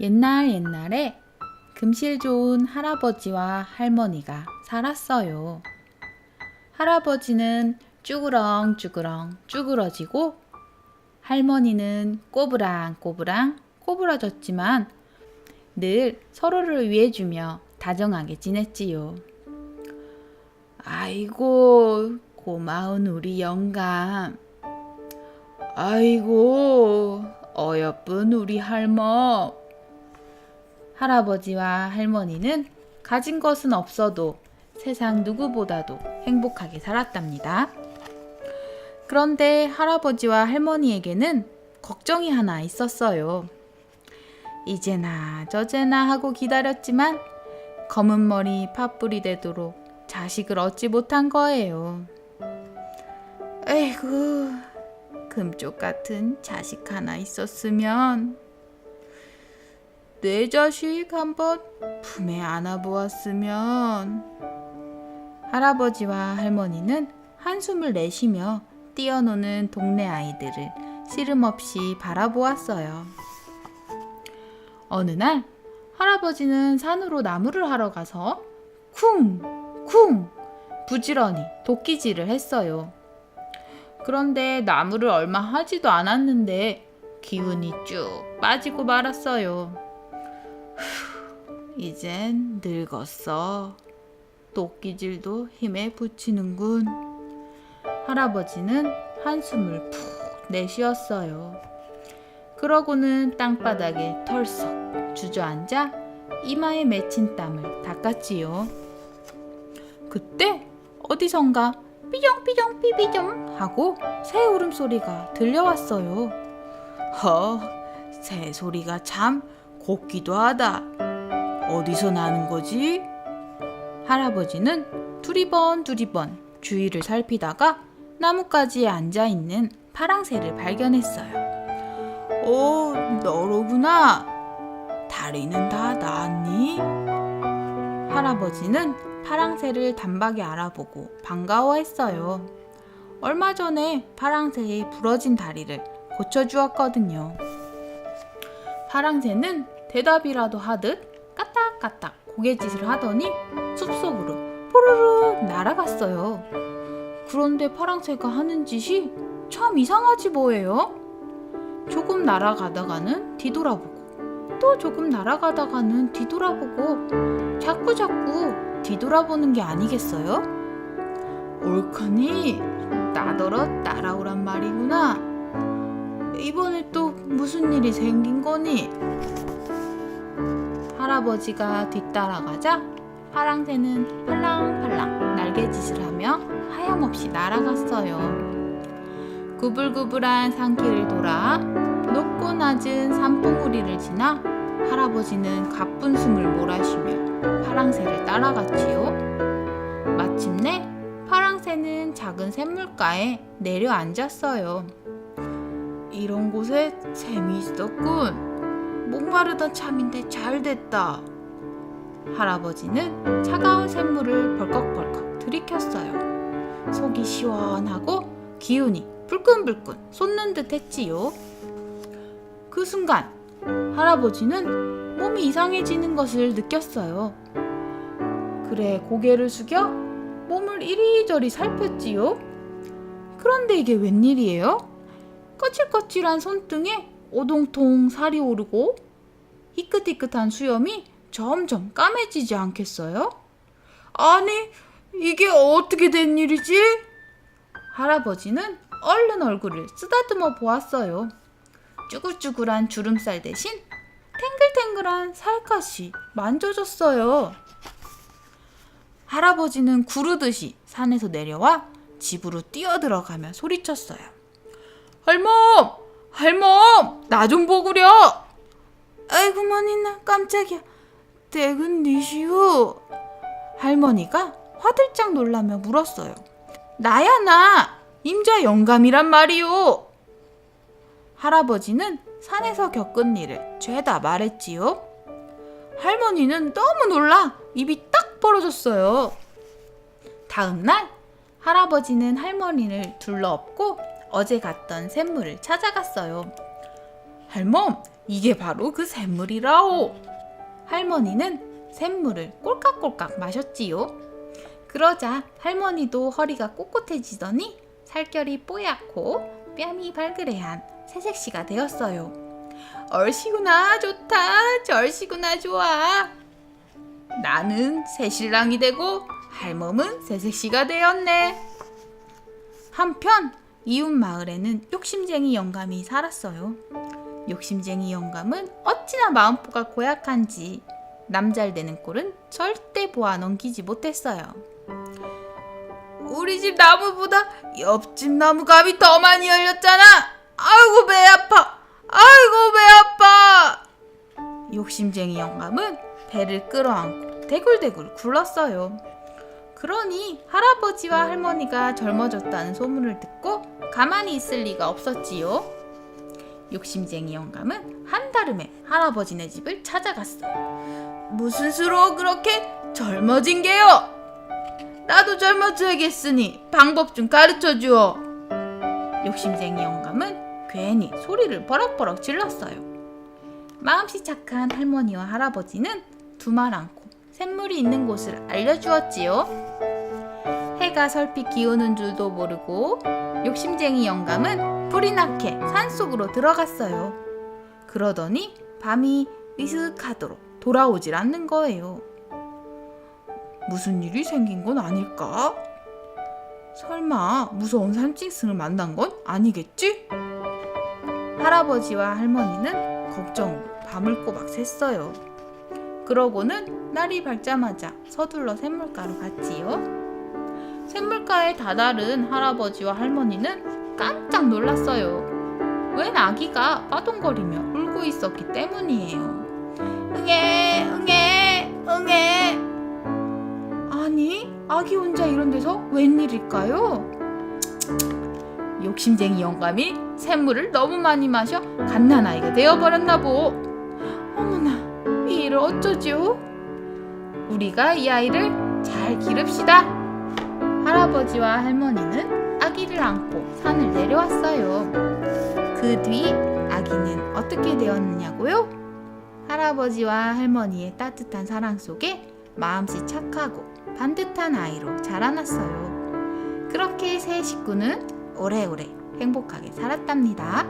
옛날 옛날에 금실 좋은 할아버지와 할머니가 살았어요. 할아버지는 쭈그렁쭈그렁 쭈그러지고 할머니는 꼬부랑꼬부랑 꼬부라졌지만 늘 서로를 위해주며 다정하게 지냈지요. 아이고 고마운 우리 영감. 아이고 어여쁜 우리 할멈. 할아버지와 할머니는 가진 것은 없어도 세상 누구보다도 행복하게 살았답니다. 그런데 할아버지와 할머니에게는 걱정이 하나 있었어요. 이제나 저제나 하고 기다렸지만 검은 머리 팥불이 되도록 자식을 얻지 못한 거예요. 에이구, 금쪽 같은 자식 하나 있었으면 내 자식 한번 품에 안아보았으면 할아버지와 할머니는 한숨을 내쉬며 뛰어노는 동네 아이들을 시름없이 바라보았어요. 어느 날 할아버지는 산으로 나무를 하러 가서 쿵! 쿵! 부지런히 도끼질을 했어요. 그런데 나무를 얼마 하지도 않았는데 기운이 쭉 빠지고 말았어요. 후, 이젠 늙었어. 도끼질도 힘에 부치는군. 할아버지는 한숨을 푹 내쉬었어요. 그러고는 땅바닥에 털썩 주저앉아 이마에 맺힌 땀을 닦았지요. 그때 어디선가 삐정삐정 삐삐정 하고 새 울음소리가 들려왔어요. 허, 새 소리가 참 곱기도 하다. 어디서 나는 거지? 할아버지는 두리번 두리번 주위를 살피다가 나뭇가지에 앉아 있는 파랑새를 발견했어요. 오, 너로구나. 다리는 다 나았니? 할아버지는 파랑새를 단박에 알아보고 반가워했어요. 얼마 전에 파랑새의 부러진 다리를 고쳐주었거든요. 파랑새는 대답이라도 하듯 까딱까딱 고개짓을 하더니 숲속으로 포르르 날아갔어요. 그런데 파랑새가 하는 짓이 참 이상하지 뭐예요? 조금 날아가다가는 뒤돌아보고 또 조금 날아가다가는 뒤돌아보고 자꾸 자꾸 뒤돌아보는 게 아니겠어요? 옳거니 나더러 따라오란 말이구나. 이번에 또 무슨 일이 생긴 거니? 할아버지가 뒤따라가자 파랑새는 팔랑팔랑 날개짓을 하며 하염없이 날아갔어요. 구불구불한 산길을 돌아 높고 낮은 산봉우리를 지나 할아버지는 가쁜 숨을 몰아쉬며 파랑새를 따라갔지요. 마침내 파랑새는 작은 샘물가에 내려앉았어요. 이런 곳에 샘이 있었군. 목마르던 참인데 잘 됐다. 할아버지는 차가운 샘물을 벌컥벌컥 들이켰어요. 속이 시원하고 기운이 불끈불끈 솟는 듯 했지요. 그 순간 할아버지는 몸이 이상해지는 것을 느꼈어요. 그래 고개를 숙여 몸을 이리저리 살폈지요. 그런데 이게 웬일이에요? 거칠거칠한 손등에 오동통 살이 오르고 희끗희끗한 수염이 점점 까매지지 않겠어요? 아니, 이게 어떻게 된 일이지? 할아버지는 얼른 얼굴을 쓰다듬어 보았어요. 쭈글쭈글한 주름살 대신 탱글탱글한 살갗이 만져졌어요. 할아버지는 구르듯이 산에서 내려와 집으로 뛰어들어가며 소리쳤어요. 할멈! 할멈! 나 좀 보구려! 아이고만이나 깜짝이야. 댁은 니시오. 할머니가 화들짝 놀라며 물었어요. 나야 나! 임자 영감이란 말이오. 할아버지는 산에서 겪은 일을 죄다 말했지요. 할머니는 너무 놀라 입이 딱 벌어졌어요. 다음 날 할아버지는 할머니를 둘러엎고 어제 갔던 샘물을 찾아갔어요. 할멈, 이게 바로 그 샘물이라오. 할머니는 샘물을 꼴깍꼴깍 마셨지요. 그러자 할머니도 허리가 꼿꼿해지더니 살결이 뽀얗고 뺨이 발그레한 새색시가 되었어요. 얼씨구나 좋다 절씨구나 좋아. 나는 새신랑이 되고 할멈은 새색시가 되었네. 한편 이웃 마을에는 욕심쟁이 영감이 살았어요. 욕심쟁이 영감은 어찌나 마음보가 고약한지 남잘 되는 꼴은 절대 보아 넘기지 못했어요. 우리 집 나무보다 옆집 나무 감이 더 많이 열렸잖아. 아이고 배 아파. 아이고 배 아파. 욕심쟁이 영감은 배를 끌어안고 대굴대굴 굴렀어요. 그러니 할아버지와 할머니가 젊어졌다는 소문을 듣고 가만히 있을 리가 없었지요. 욕심쟁이 영감은 한달음에 할아버지네 집을 찾아갔어요. 무슨 수로 그렇게 젊어진 게요? 나도 젊어져야겠으니 방법 좀 가르쳐 주어. 욕심쟁이 영감은 괜히 소리를 버럭버럭 질렀어요. 마음씨 착한 할머니와 할아버지는 두말 않고 샘물이 있는 곳을 알려주었지요. 해가 설핏 기우는 줄도 모르고 욕심쟁이 영감은 불이 나게 산속으로 들어갔어요. 그러더니 밤이 미슥하도록 돌아오질 않는 거예요. 무슨 일이 생긴 건 아닐까? 설마 무서운 산짐승을 만난 건 아니겠지? 할아버지와 할머니는 걱정으로 밤을 꼬박 샜어요. 그러고는 날이 밝자마자 서둘러 샘물가로 갔지요. 샘물가에 다다른 할아버지와 할머니는 깜짝 놀랐어요. 웬 아기가 빠동거리며 울고 있었기 때문이에요. 응애, 응애, 응애. 아니, 아기 혼자 이런 데서 웬일일까요? 욕심쟁이 영감이 샘물을 너무 많이 마셔 갓난아이가 되어버렸나 보. 어쩌지요? 우리가 이 아이를 잘 기릅시다. 할아버지와 할머니는 아기를 안고 산을 내려왔어요. 그 뒤 아기는 어떻게 되었느냐고요? 할아버지와 할머니의 따뜻한 사랑 속에 마음씨 착하고 반듯한 아이로 자라났어요. 그렇게 세 식구는 오래오래 행복하게 살았답니다.